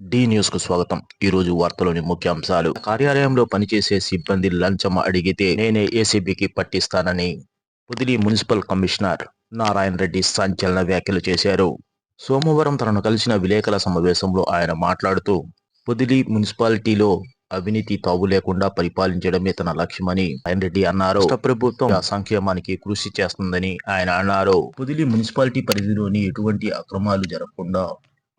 D న్యూస్కు స్వాగతం. ఈ రోజు వార్తలోని ముఖ్యాంశాలు. కార్యాలయంలో పనిచేసే సిబ్బంది లంచం అడిగితే నేనే ఏసీబీకి పట్టిస్తానని పొదిలి మున్సిపల్ కమిషనర్ నారాయణ రెడ్డి సంచలన వ్యాఖ్యలు చేశారు. సోమవారం తనను కలిసిన విలేకరుల సమావేశంలో ఆయన మాట్లాడుతూ పొదిలి మున్సిపాలిటీలో అవినీతి తావు లేకుండా పరిపాలించడమే తన లక్ష్యమని ఆయన రెడ్డి అన్నారు. ప్రభుత్వం సంక్షేమానికి కృషి చేస్తుందని ఆయన అన్నారు. పొదిలి మున్సిపాలిటీ పరిధిలోని ఎటువంటి అక్రమాలు జరగకుండా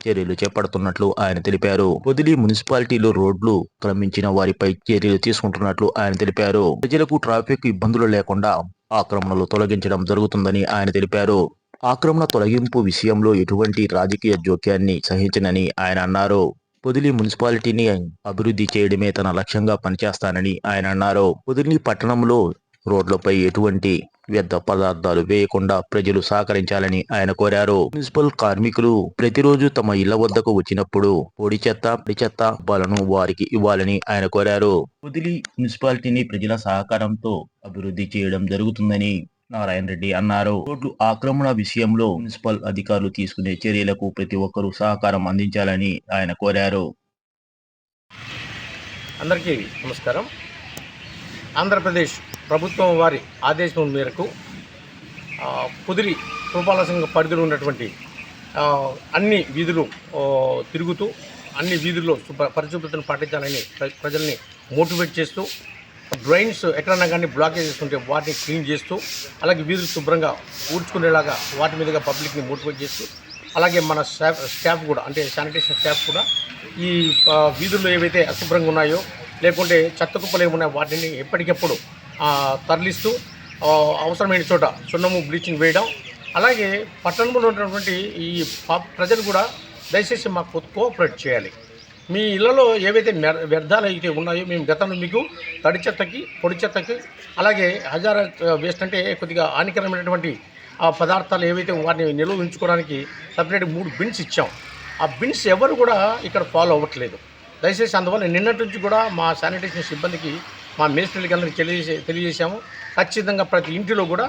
చర్యలు చేపడుతున్నట్లు ఆయన తెలిపారు. పొదిలి మున్సిపాలిటీలో రోడ్లు క్రమించిన వారిపై చర్యలు తీసుకుంటున్నట్లు ఆయన తెలిపారు. ప్రజలకు ట్రాఫిక్ ఇబ్బందులు లేకుండా ఆక్రమణలు తొలగించడం జరుగుతుందని ఆయన తెలిపారు. ఆక్రమణ తొలగింపు విషయంలో ఎటువంటి రాజకీయ జోక్యాన్ని సహించనని ఆయన అన్నారు. పొదిలి మున్సిపాలిటీని అభివృద్ధి చేయడమే తన లక్ష్యంగా పనిచేస్తానని ఆయన అన్నారు. పొదిలి పట్టణంలో రోడ్లపై ఎటువంటి వ్యర్థ పదార్థాలు వేయకుండా ప్రజలు సహకరించాలని ఆయన కోరారు. మున్సిపల్ కార్మికులు ప్రతిరోజు తమ ఇళ్ళ వద్దకు వచ్చినప్పుడు పొడి చెత్త పొడి చెత్త డబ్బాలను వారికి ఇవ్వాలని ఆయన కోరారు. పొదిలి మున్సిపాలిటీని ప్రజల సహకారంతో అభివృద్ధి చేయడం జరుగుతుందని నారాయణ రెడ్డి అన్నారు. రోడ్లు ఆక్రమణ విషయంలో మున్సిపల్ అధికారులు తీసుకునే చర్యలకు ప్రతి ఒక్కరూ సహకారం అందించాలని ఆయన కోరారు. అందరికీ నమస్కారం. ఆంధ్రప్రదేశ్ ప్రభుత్వం వారి ఆదేశం మేరకు పుదిరి కుదిరి పురపాలక పరిధిలో ఉన్నటువంటి అన్ని వీధులు తిరుగుతూ అన్ని వీధుల్లో శుభ్ర- పరిశుభ్రతను పాటించాలని ప్రజల్ని మోటివేట్ చేస్తూ డ్రైన్స్ ఎక్కడన్నా కానీ బ్లాకేజ్ చేసుకుంటే వాటిని క్లీన్ చేస్తూ అలాగే వీధులు శుభ్రంగా ఊడ్చుకునేలాగా వాటి మీదుగా పబ్లిక్ని మోటివేట్ చేస్తూ అలాగే మన స్టాఫ్ స్టాఫ్ కూడా అంటే శానిటేషన్ స్టాఫ్ కూడా ఈ వీధుల్లో ఏవైతే అశుభ్రంగా ఉన్నాయో లేకుంటే చెత్త కుప్పలు ఏమున్నాయో వాటిని ఎప్పటికెప్పుడు తరలిస్తూ అవసరమైన చోట సున్నము బ్లీచింగ్ వేయడం. అలాగే పట్టణంలో ఉన్నటువంటి ఈ ప్రజలు కూడా దయచేసి మాకు కోఆపరేట్ చేయాలి. మీ ఇళ్ళలో ఏవైతే వ్యర్థాలు అయితే ఉన్నాయో మేము గతంలో మీకు తడి చెత్తకి పొడి చెత్తకి అలాగే హజార వేస్ట్ అంటే కొద్దిగా హానికరమైనటువంటి ఆ పదార్థాలు ఏవైతే వాటిని నిల్వ ఉంచుకోవడానికి సపరేట్ మూడు బిన్స్ ఇచ్చాం. ఆ బిన్స్ ఎవరు కూడా ఇక్కడ ఫాలో అవ్వట్లేదు. దయచేసి అందువల్ల నిన్నటి నుంచి కూడా మా శానిటేషన్ సిబ్బందికి మా మేస్త్రీలకి అందరికీ తెలియజేసే తెలియజేశాము. ఖచ్చితంగా ప్రతి ఇంటిలో కూడా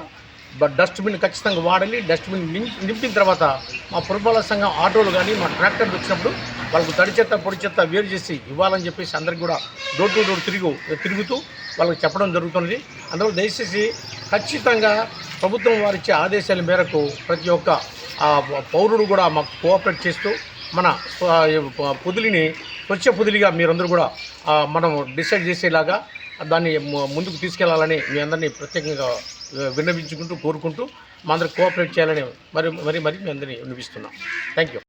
డస్ట్బిన్ ఖచ్చితంగా వాడాలి. డస్ట్బిన్ నిం- నింపిన తర్వాత మా పురపాలక సంఘం ఆటోలు కానీ మా ట్రాక్టర్లు వచ్చినప్పుడు వాళ్ళకు తడి చెత్త పొడి చెత్త వేరు చేసి ఇవ్వాలని చెప్పేసి అందరికి కూడా డోర్ టు డోర్ తిరుగు తిరుగుతూ వాళ్ళకి చెప్పడం జరుగుతుంది అందువల్ల దయచేసి ఖచ్చితంగా ప్రభుత్వం వారిచ్చే ఆదేశాల మేరకు ప్రతి ఒక్క పౌరుడు కూడా మాకు కోఆపరేట్ చేస్తూ మన పొదులిని పొదిలిని స్వచ్ఛ పొదిలిగా మీరందరూ కూడా మనం డిసైడ్ చేసేలాగా దాన్ని ము- ముందుకు తీసుకెళ్ళాలని మీ అందరినీ ప్రత్యేకంగా విన్నవించుకుంటూ కోరుకుంటూ మా అందరికి కోఆపరేట్ చేయాలని మరి మరి మరి మీ అందరినీ వినిపిస్తున్నాం థ్యాంక్ యూ